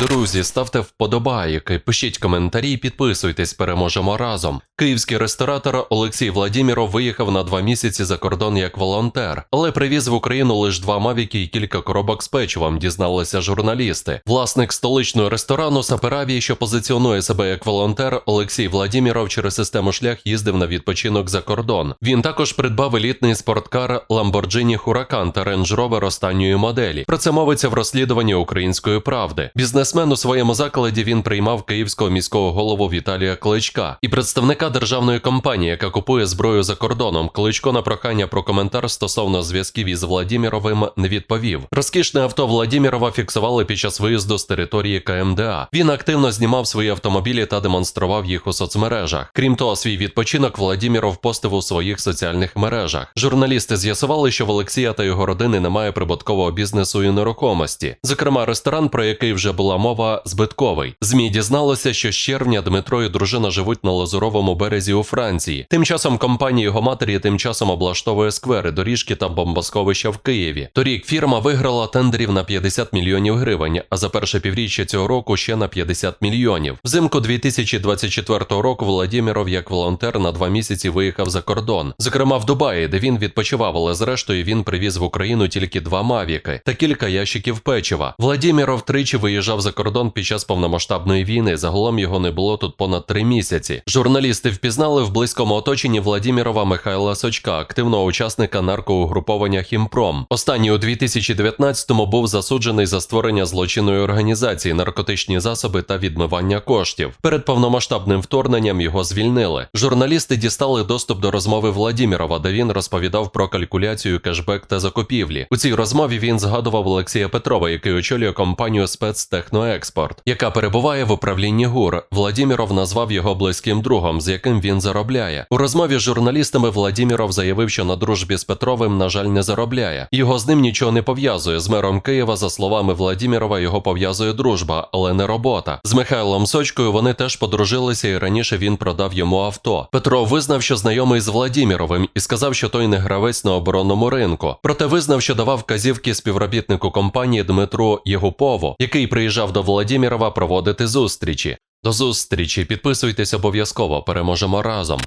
Друзі, ставте вподобайки, пишіть коментарі, підписуйтесь, переможемо разом. Київський ресторатор Олексій Владіміров виїхав на два місяці за кордон як волонтер, але привіз в Україну лише два мавіки і кілька коробок з печивом, дізналися журналісти. Власник столичного ресторану Саперавії, що позиціонує себе як волонтер, Олексій Владіміров через систему шлях їздив на відпочинок за кордон. Він також придбав елітний спорткар Lamborghini Huracan та Range Rover останньої моделі. Про це мовиться в розслідуванні української правди. Бізнесмен у своєму закладі він приймав київського міського голову Віталія Кличка і представника державної компанії, яка купує зброю за кордоном. Кличко на прохання про коментар стосовно зв'язків із Владіміровим не відповів. Розкішне авто Владімірова фіксували під час виїзду з території КМДА. Він активно знімав свої автомобілі та демонстрував їх у соцмережах. Крім того, свій відпочинок Владіміров постив у своїх соціальних мережах. Журналісти з'ясували, що в Олексія та його родини немає прибуткового бізнесу і нерухомості. Зокрема, ресторан, про який вже була мова, збитковий. Змі дізналося, що з червня Дмитро і дружина живуть на Лазуровому березі у Франції. Тим часом компанія його матері тим часом облаштовує сквери, доріжки та бомбосховища в Києві. Торік фірма виграла тендерів на 50 мільйонів гривень, а за перше півріччя цього року ще на 50 мільйонів. Взимку 2024 року Володимиров як волонтер на два місяці виїхав за кордон, зокрема в Дубаї, де він відпочивав, але зрештою він привіз в Україну тільки два мавіки та кілька ящиків печива. Владіміров тричі виїжджав за кордон під час повномасштабної війни. Загалом його не було тут понад три місяці. Журналісти впізнали в близькому оточенні Владімірова Михайла Сочка, активного учасника наркоугруповання Хімпром. Останній у 2019-му був засуджений за створення злочинної організації, наркотичні засоби та відмивання коштів. Перед повномасштабним вторгненням його звільнили. Журналісти дістали доступ до розмови Владімірова, де він розповідав про калькуляцію, кешбек та закупівлі. У цій розмові він згадував Олексія Петрова, який очолює компанію спецтехноекспорт, яка перебуває в управлінні ГУР. Владіміров назвав його близьким другом, з яким він заробляє. У розмові з журналістами Владіміров заявив, що на дружбі з Петровим, на жаль, не заробляє. Його з ним нічого не пов'язує. З мером Києва, за словами Владімірова, його пов'язує дружба, але не робота. З Михайлом Сочкою вони теж подружилися, і раніше він продав йому авто. Петро визнав, що знайомий з Владіміровим, і сказав, що той не гравець на оборонному ринку. Проте визнав, що давав вказівки співробітнику компанії Дмитру Єгупову, який приїжджав до Владімірова проводити зустрічі. До зустрічі, підписуйтесь обов'язково, переможемо разом.